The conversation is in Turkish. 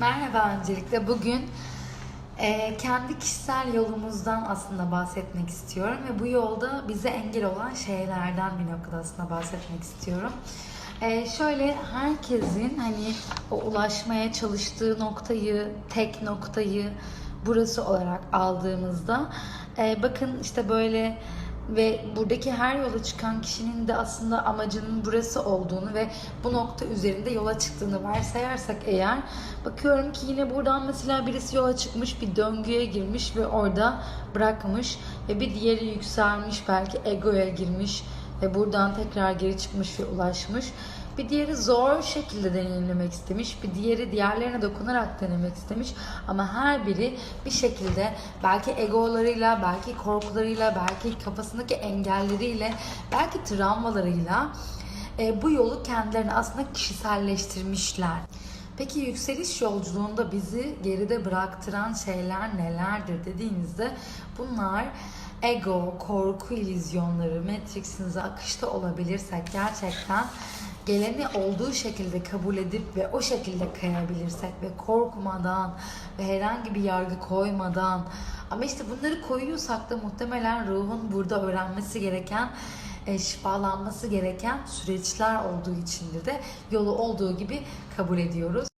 Merhaba öncelikle bugün e, kendi kişisel yolumuzdan aslında bahsetmek istiyorum ve bu yolda bize engel olan şeylerden bir noktada aslında bahsetmek istiyorum. E, şöyle herkesin hani o ulaşmaya çalıştığı noktayı, tek noktayı burası olarak aldığımızda e, bakın işte böyle ve buradaki her yola çıkan kişinin de aslında amacının burası olduğunu ve bu nokta üzerinde yola çıktığını varsayarsak eğer bakıyorum ki yine buradan mesela birisi yola çıkmış bir döngüye girmiş ve orada bırakmış ve bir diğeri yükselmiş belki egoya girmiş ve buradan tekrar geri çıkmış ve ulaşmış. Bir diğeri zor şekilde deneyimlemek istemiş. Bir diğeri diğerlerine dokunarak denemek istemiş. Ama her biri bir şekilde belki egolarıyla, belki korkularıyla, belki kafasındaki engelleriyle, belki travmalarıyla e, bu yolu kendilerine aslında kişiselleştirmişler. Peki yükseliş yolculuğunda bizi geride bıraktıran şeyler nelerdir dediğimizde bunlar ego, korku illüzyonları, Matrix'inize akışta olabilirsek gerçekten geleni olduğu şekilde kabul edip ve o şekilde kayabilirsek ve korkmadan ve herhangi bir yargı koymadan ama işte bunları koyuyorsak da muhtemelen ruhun burada öğrenmesi gereken e, şifalanması gereken süreçler olduğu içindir de yolu olduğu gibi kabul ediyoruz.